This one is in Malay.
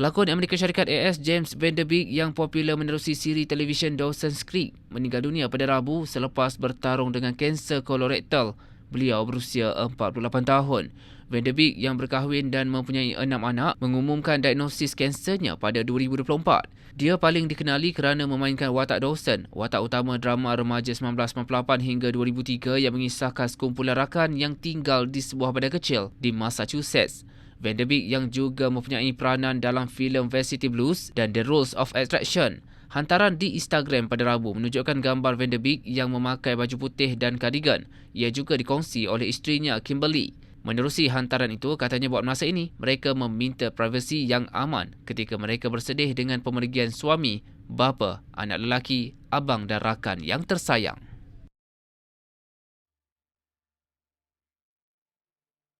Pelakon Amerika Syarikat AS James Van Der Beek yang popular menerusi siri televisyen Dawson's Creek meninggal dunia pada Rabu selepas bertarung dengan kanser kolorektal. Beliau berusia 48 tahun. Van Der Beek yang berkahwin dan mempunyai enam anak mengumumkan diagnosis kansernya pada 2024. Dia paling dikenali kerana memainkan watak Dawson, watak utama drama remaja 1998 hingga 2003 yang mengisahkan sekumpulan rakan yang tinggal di sebuah badan kecil di Massachusetts. Van Der Beek yang juga mempunyai peranan dalam filem Varsity Blues dan The Rules of Attraction. Hantaran di Instagram pada Rabu menunjukkan gambar Van Der Beek yang memakai baju putih dan kardigan. Ia juga dikongsi oleh isterinya Kimberly. Menerusi hantaran itu, katanya buat masa ini, mereka meminta privasi yang aman ketika mereka bersedih dengan pemergian suami, bapa, anak lelaki, abang dan rakan yang tersayang.